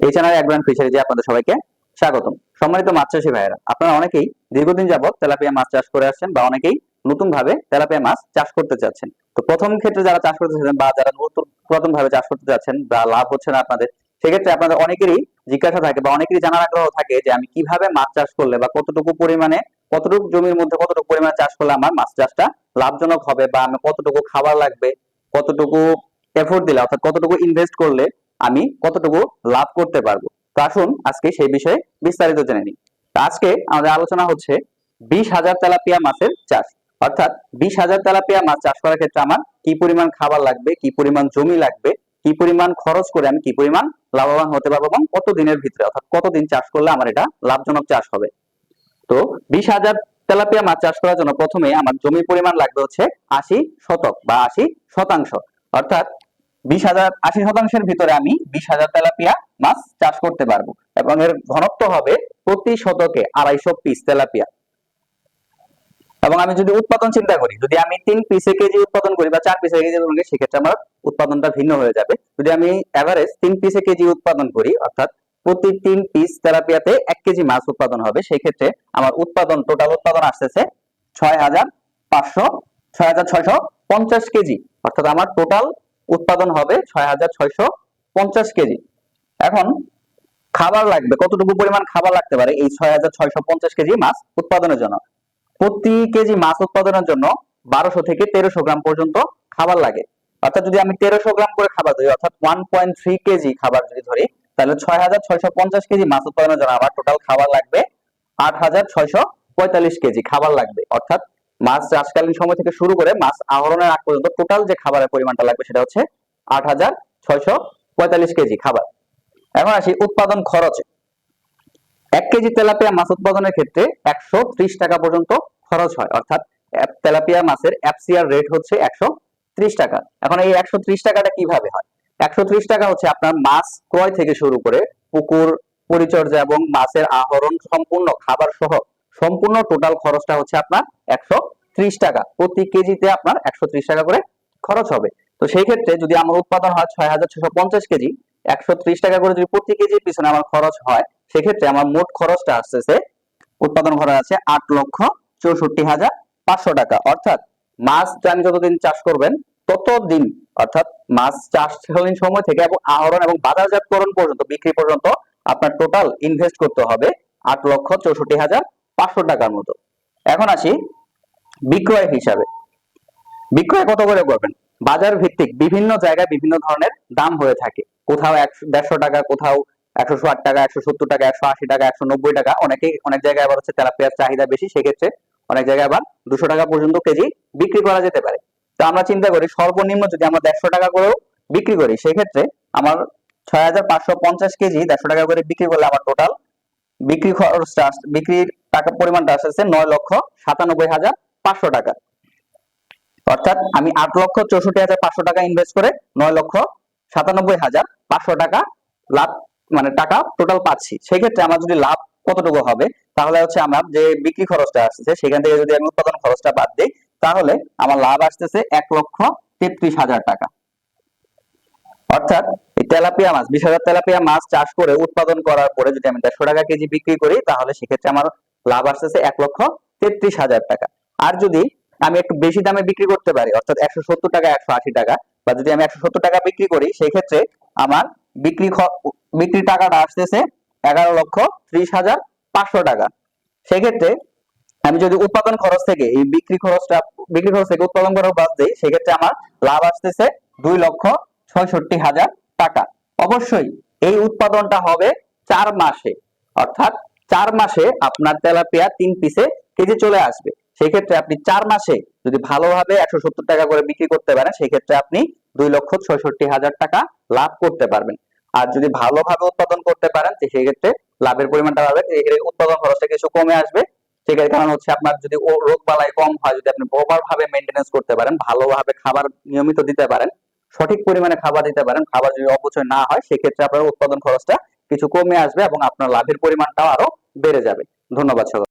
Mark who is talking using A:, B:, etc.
A: এই চ্যানেলে একবার ফিশারি যে আপনাদের সবাইকে স্বাগতম। সম্মানিত মাছ চাষী ভাইয়েরা, আপনারা অনেকেই দীর্ঘদিন যাবত তেলাপিয়া মাছ চাষ করে আসছেন বা অনেকেই নতুন ভাবে তেলাপিয়া মাছ চাষ করতে চাচ্ছেন। তো প্রথম ক্ষেত্রে যারা চাষ করতে চাচ্ছেন বা যারা নতুন পুরাতন ভাবে চাষ করতে যাচ্ছেন বা লাভ হচ্ছে না আপনাদের, সেক্ষেত্রে আপনাদের অনেকেরই জিজ্ঞাসা থাকে বা অনেকেরই জানার আগ্রহ থাকে যে আমি কীভাবে মাছ চাষ করলে বা কতটুকু পরিমাণে, কতটুকু জমির মধ্যে কতটুকু পরিমাণে চাষ করলে আমার মাছ চাষটা লাভজনক হবে বা আমি কতটুকু খাবার লাগবে, কতটুকু এফোর্ট দিলে, অর্থাৎ কতটুকু ইনভেস্ট করলে আমি কতটুকু লাভ করতে পারব? তো আসুন আজকে সেই বিষয়ে বিস্তারিত জেনে নিই। আজকে আমাদের আলোচনা হচ্ছে বিশ হাজার তেলাপিয়া মাছের চাষ। অর্থাৎ বিশ হাজার তেলাপিয়া মাছ চাষ করার ক্ষেত্রে আমার কি পরিমাণ খাবার লাগবে, কি পরিমাণ জমি লাগবে, কি পরিমাণ খরচ করে আমি কি পরিমাণ লাভবান হতে পারব এবং কত দিনের ভিতরে, অর্থাৎ কতদিন চাষ করলে আমার এটা লাভজনক চাষ হবে? তো বিশ হাজার তেলাপিয়া মাছ চাষ করার জন্য প্রথমে আমার জমির পরিমাণ লাগবে হচ্ছে আশি শতক বা আশি শতাংশ। অর্থাৎ বিশ হাজার আশি শতাংশের ভিতরে আমি বিশ হাজার তেলাপিয়া মাছ চাষ করতে পারব। এবং এর ঘনত্ব হবে প্রতি শতকে আড়াইশো পিস তেলাপিয়া। এবং আমি যদি উৎপাদন চিন্তা করি, যদি আমি তিন পিসে কেজি উৎপাদন করি বা চার পিসে কেজি উৎপাদন সেক্ষেত্রে আমার উৎপাদনটা ভিন্ন হয়ে যাবে। যদি আমি এভারেজ তিন পিসে কেজি উৎপাদন করি, অর্থাৎ প্রতি তিন পিস তেলাপিয়াতে এক কেজি মাছ উৎপাদন হবে সেই ক্ষেত্রে আমার উৎপাদন টোটাল উৎপাদন আসতেছে ছয় হাজার পাঁচশো, ছয় হাজার ছয়শো পঞ্চাশ কেজি। অর্থাৎ আমার টোটাল উৎপাদন হবে ছয় হাজার ছয়শো পঞ্চাশ কেজি। এখন খাবার লাগবে, কতটুকু পরিমাণ খাবার লাগতে পারে এই ছয় হাজার ছয়শো পঞ্চাশ কেজি মাছ উৎপাদনের জন্য? প্রতি কেজি মাছ উৎপাদনের জন্য বারোশো থেকে তেরোশো গ্রাম পর্যন্ত খাবার লাগে। অর্থাৎ যদি আমি তেরোশো গ্রাম করে খাবার ধরি, অর্থাৎ ওয়ান পয়েন্ট থ্রি কেজি খাবার যদি ধরি, তাহলে ছয় হাজার ছয়শো পঞ্চাশ কেজি মাছ উৎপাদনের জন্য আমার টোটাল খাবার লাগবে আট পঁয়তাল্লিশ কেজি খাবার লাগবে। অর্থাৎ মাছ চাষকালীন সময় থেকে শুরু করে মাছ আহরণের আগ পর্যন্ত টোটাল যে খাবারের পরিমাণটা লাগবে সেটা হচ্ছে আট হাজার ছয়শো পঁয়তাল্লিশ কেজি খাবার। এখন আসি উৎপাদন খরচে। এক কেজি তেলাপিয়া মাছ উৎপাদনের ক্ষেত্রে একশো ত্রিশ টাকা পর্যন্ত খরচ হয়। অর্থাৎ তেলাপিয়া মাছের এফসিআর রেট হচ্ছে একশো ত্রিশ টাকা। এখন এই একশো ত্রিশ টাকাটা কীভাবে হয়? একশো ত্রিশ টাকা হচ্ছে আপনার মাছ ক্রয় থেকে শুরু করে পুকুর, পরিচর্যা এবং মাছের আহরণ সম্পূর্ণ খাবার সহ সম্পূর্ণ টোটাল খরচটা হচ্ছে আপনার একশো ত্রিশ টাকা। প্রতি কেজিতে আপনার একশো ত্রিশ টাকা করে খরচ হবে। তো সেই ক্ষেত্রে যদি আমার উৎপাদন হয় ছয় কেজি, একশো ত্রিশ টাকা করে যদি প্রতি কেজির পিছনে আমার খরচ হয়, সেক্ষেত্রে আমার মোট খরচটা আসতেছে উৎপাদন খরচ আছে আট লক্ষ চৌষট্টি হাজার পাঁচশো টাকা। অর্থাৎ মাছ আপনি যতদিন চাষ করবেন, ততদিন অর্থাৎ মাছ চাষকালীন সময় থেকে এবং আহরণ এবং বাজারজাতকরণ পর্যন্ত, বিক্রি পর্যন্ত আপনার টোটাল ইনভেস্ট করতে হবে আট লক্ষ চৌষট্টি হাজার পাঁচশো টাকার মতো। এখন আসি বিক্রয় হিসাবে। বিক্রয় কত করে করবেন? বাজার ভিত্তিক বিভিন্ন জায়গায় বিভিন্ন ধরনের দাম হয়ে থাকে। কোথাও একশো দেড়শো টাকা, কোথাও একশো ষাট টাকা, একশো সত্তর টাকা, একশো আশি টাকা, একশো নব্বই টাকা। অনেকেই অনেক জায়গায় আবার হচ্ছে তেলাপিয়ার চাহিদা বেশি, সেক্ষেত্রে অনেক জায়গায় আবার দুশো টাকা পর্যন্ত কেজি বিক্রি করা যেতে পারে। তো আমরা চিন্তা করি সর্বনিম্ন যদি আমরা দেড়শো টাকা করেও বিক্রি করি, সেক্ষেত্রে আমার ছয় হাজার পাঁচশো পঞ্চাশ কেজি দেড়শো টাকা করে বিক্রি করলে আমার টোটাল বিক্রি খরচটা বিক্রির টাকা পরিমাণটা আসছে নয় লক্ষ সাতানব্বই হাজার পাঁচশো টাকা। অর্থাৎ আমি আট লক্ষ চৌষট্টি হাজার পাঁচশো টাকা ইনভেস্ট করে নয় লক্ষ সাতানব্বই হাজার পাঁচশো টাকা লাভ মানে টাকা টোটাল পাচ্ছি। সেক্ষেত্রে আমার যদি লাভ কতটুকু হবে, তাহলে হচ্ছে আমার যে বিক্রি খরচটা আসছে, সেখান থেকে যদি আমি উৎপাদন খরচটা বাদ দিই, তাহলে আমার লাভ আসতেছে এক লক্ষ তেত্রিশ হাজার টাকা। অর্থাৎ তেলাপিয়া মাছ, বিশ হাজার তেলাপিয়া মাছ চাষ করে উৎপাদন করার পরে যদি আমি দেড়শো টাকা কেজি বিক্রি করি, তাহলে সেক্ষেত্রে আমার লাভ আসতেছে এক লক্ষ তেত্রিশ হাজার টাকা। আর যদি আমি একটু বেশি দামে বিক্রি করতে পারি, অর্থাৎ একশো সত্তর টাকা, একশো আশি টাকা, বা যদি আমি একশো সত্তর টাকা বিক্রি করি সেই ক্ষেত্রে আমার বিক্রি বিক্রির টাকাটা আসতেছে এগারো লক্ষ ত্রিশ হাজার পাঁচশো টাকা। সেক্ষেত্রে আমি যদি উৎপাদন খরচ থেকে, এই বিক্রি খরচটা, বিক্রি খরচ থেকে উৎপাদন খরচ বাদ দিই, সেক্ষেত্রে আমার লাভ আসতেছে দুই লক্ষ ছয়ষট্টি হাজার টাকা। অবশ্যই এই উৎপাদনটা হবে চার মাসে, অর্থাৎ চার মাসে আপনার তেলাপিয়া তিন পিসে কেজি চলে আসবে। সেই ক্ষেত্রে আপনি চার মাসে যদি ভালোভাবে একশো সত্তর টাকা করে বিক্রি করতে পারেন সেই ক্ষেত্রে আপনি দুই লক্ষ ছয়ষট্টি হাজার টাকা লাভ করতে পারবেন। আর যদি ভালোভাবে উৎপাদন করতে পারেন সেই ক্ষেত্রে লাভের পরিমাণটা বাড়বে। উৎপাদন খরচটা কিছু কমে আসবে। সেক্ষেত্রে কারণ হচ্ছে আপনার যদি রোগ বালাই কম হয়, যদি আপনি প্রপার ভাবে মেনটেনেন্স করতে পারেন, ভালোভাবে খাবার নিয়মিত দিতে পারেন, সঠিক পরিমাণে খাবার দিতে পারেন, খাবার যদি অপচয় না হয়, সেক্ষেত্রে আপনার উৎপাদন খরচটা কিছু কমে আসবে এবং আপনার লাভের পরিমাণটাও আরও বেড়ে যাবে। ধন্যবাদ সকল